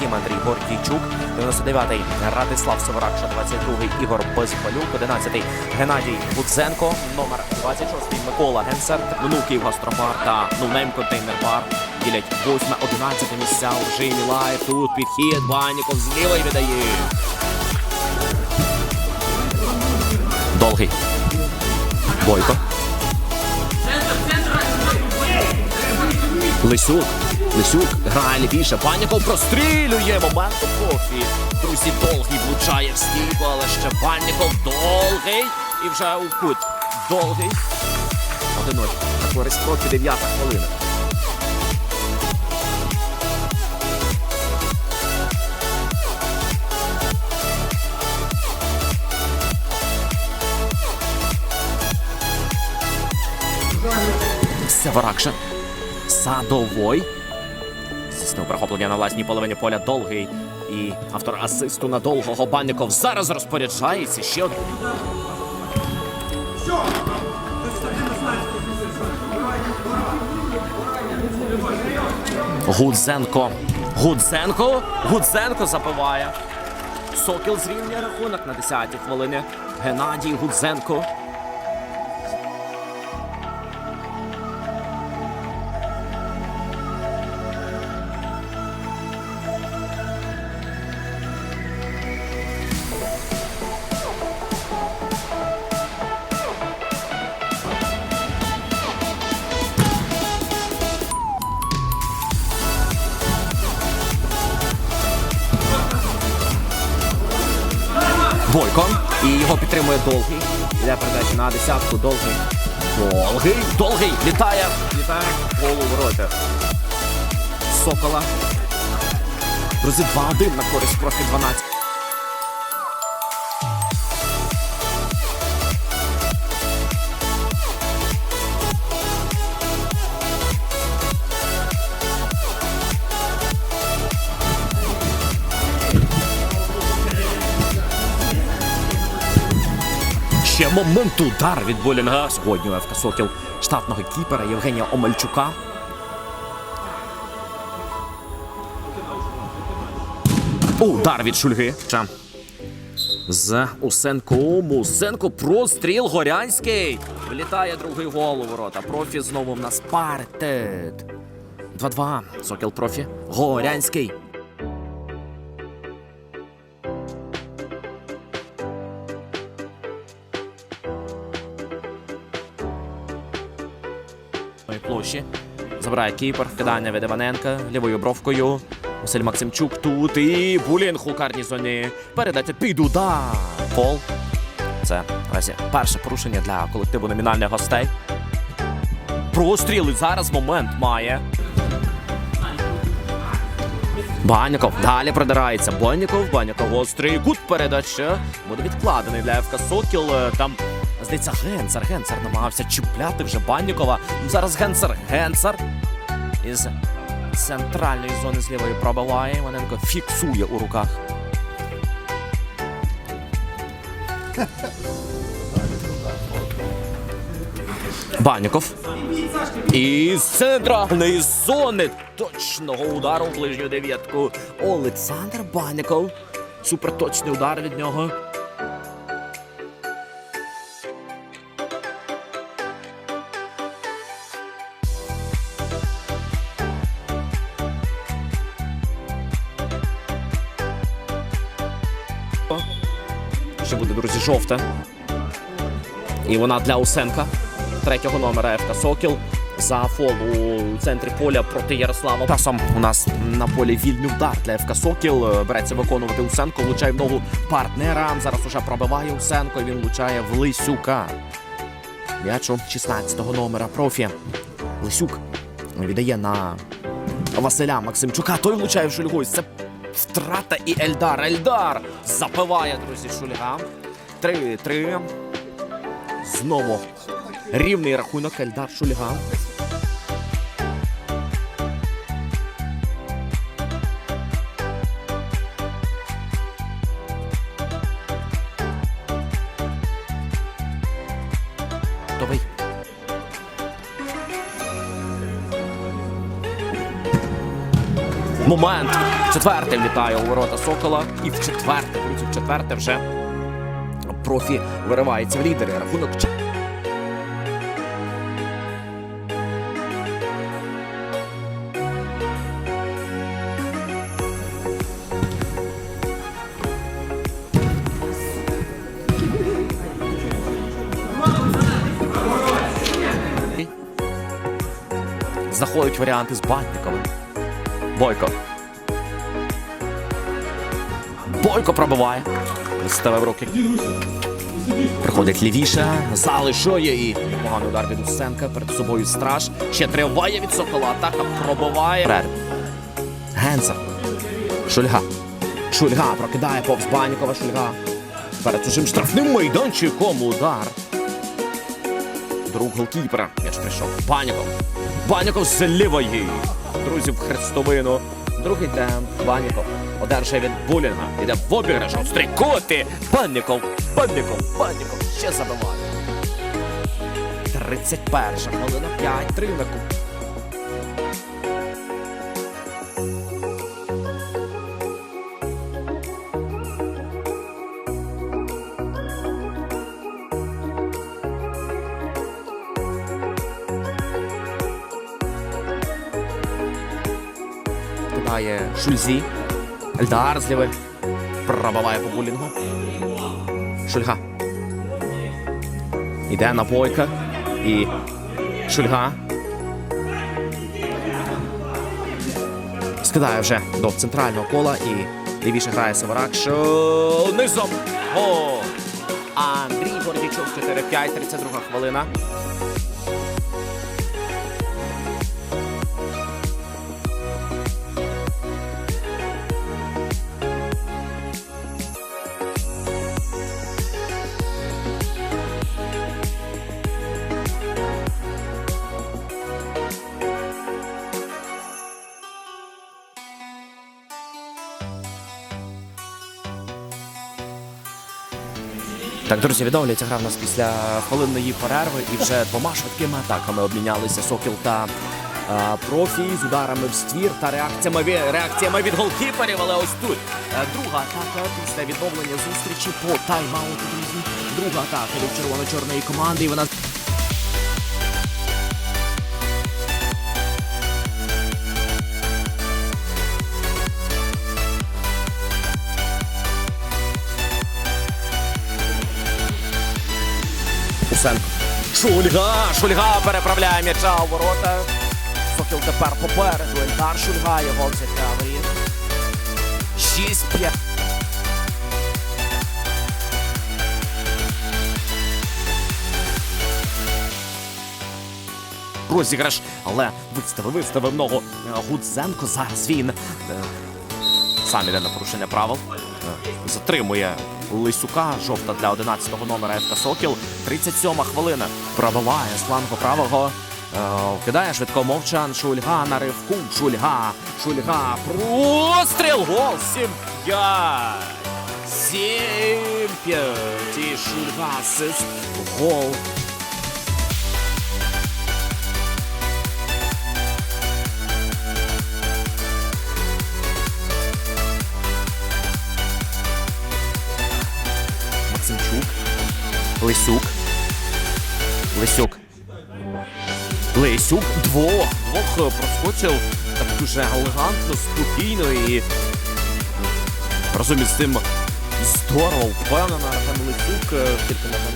Втім, Андрій Гордійчук, 99-й Радислав Соворакша, 22-й Ігор Безпалюк, 11-й Геннадій Гудзенко, номер 26-й Микола Генсер, Внуків Гастробар та Нунейм Контейнер Бар ділять 8-11 місця у режимі лайв. Тут підхід Баніков з лівої віддає. Довгий. Бойко. Лисюк. Лисюк грає лівіше. Баніков прострілює момент у профі. Друзі, довгий влучає в стійку, але ще Баніков довгий. І вже у кут. Довгий. 1-0. На користь профі 9 хвилина. Северакша. Садовой. Здійснив перехоплення на власній половині поля довгий. І автор асисту на довгого Банніков зараз розпоряджається ще один. Гудзенко. Гудзенко. Гудзенко забиває. Сокіл зрівнює рахунок на 10-й хвилині. Геннадій Гудзенко. Бойко. І його підтримує довгий. Йде передача на десятку. Довгий. Довгий. Довгий. Літає. Літає. Голову ворота. Сокола. Друзі, 2-1 на користь профі 12. Ще момент удар від Болінга. Сьогодні у ФК Сокіл штатного кіпера Євгенія Омельчука. Удар від Шульги. З Усенко. Усенко простріл Горянський. Влітає другий гол у ворота. Профі знову в нас паритет. 2-2. Сокіл профі. Горянський. Площі. Забирає кіпер, вкидання від Іваненка лівою бровкою. Василь Максимчук тут і Булінг у карній зоні. Передати під удар. Фол. Це наразі перше порушення для колективу номінальних гостей. Простріли зараз момент має. Баняков далі продирається. Баняков, Баняков гострий кут передача. Буде відкладений для ФК Сокіл. Е, Там, здається, Генцер. Генцер намагався чіпляти вже Баннікова. Зараз Генцер. Генцер із центральної зони з лівої пробиває. Іваненко фіксує у руках. Баніков. І з центральної зони точного удару в ближню дев'ятку. Олександр Баніков. Суперточний удар від нього. Ще буде, друзі, жовта. І вона для Усенка, третього номера ФК Сокіл. За фол у центрі поля проти Ярослава. Часом у нас на полі вільний удар для ФК Сокіл. Е, Береться виконувати Усенко. Влучає в ногу партнера. Зараз уже пробиває Усенко. Він влучає в Лисюка. М'яч у 16-го номера профі. Лисюк віддає на Василя Максимчука. Той влучає в Шульгу. Це втрата і Ельдар. Ельдар запиває, друзі, Шульга. 3-3. Знову рівний рахунок Ельдар Шульга. Готовий. Четвертий влітає у ворота Сокола. І в четверте, в четверте вже профі виривається в лідери. Рахунок знаходять варіанти з Батніковим. Бойко. Бойко пробиває. Ставив руки. Приходить лівіше, залишує і поганий удар від Усенка. Перед собою страж. Ще триває від Сокола. Атака пробиває. Перед. Гензер. Шульга. Шульга прокидає повз Банікова. Шульга. Перед чужим штрафним майданчиком удар. Друг голкіпера. М'яч прийшов. Баніков. Баніков з лівої. Друзі, в хрестовину. Другий темп. Баніков. Одержує від Булінга. Іде в обіграш. Стрікоти. Баніков. Баніков. Баніков. Ще забиває. 31 хвилина. 5-3 на куб. Кидає Шульзі. Ельдар з лівий. Пробиває по булінгу. Шульга. Іде на бойка. І Шульга. Скидає вже до центрального кола і лівіше грає Северак. Що низом. О! Андрій Гордічук 4-5, 32 хвилина. Так, друзі, відновлюється гра в нас після хвилинної перерви і вже двома швидкими атаками обмінялися Сокіл та а, профі з ударами в ствір та реакціями, реакціями від голкіперів. Але ось тут е, друга атака після відновлення зустрічі по тайм-ауту, друзі. Друга атака від червоно-чорної команди. І вона Усенко. Шульга! Шульга переправляє м'яча у ворота. Сокіл тепер попереду. Ельдар Шульга його взяття воріт. 6-5. Розіграш, але виставив, виставив ногу е, Гудзенко. Зараз він е, сам іде на порушення правил. Е, Затримує Лисюка. Жовта для 11-го номера ФК Сокіл. 37 хвилина. Пробиває з флангу правого. вкидає Кидає швидко мовчан. Шульга на ривку. Шульга. Шульга. Простріл. Гол. 7-5. 7-5. І Шульга асист. Гол. Максимчук. Лисюк. Лисюк. Лисюк двох. Двох е, проскочив так дуже елегантно, спокійно і разом із тим здорово впевнено Артем Лисюк. е, Тільки не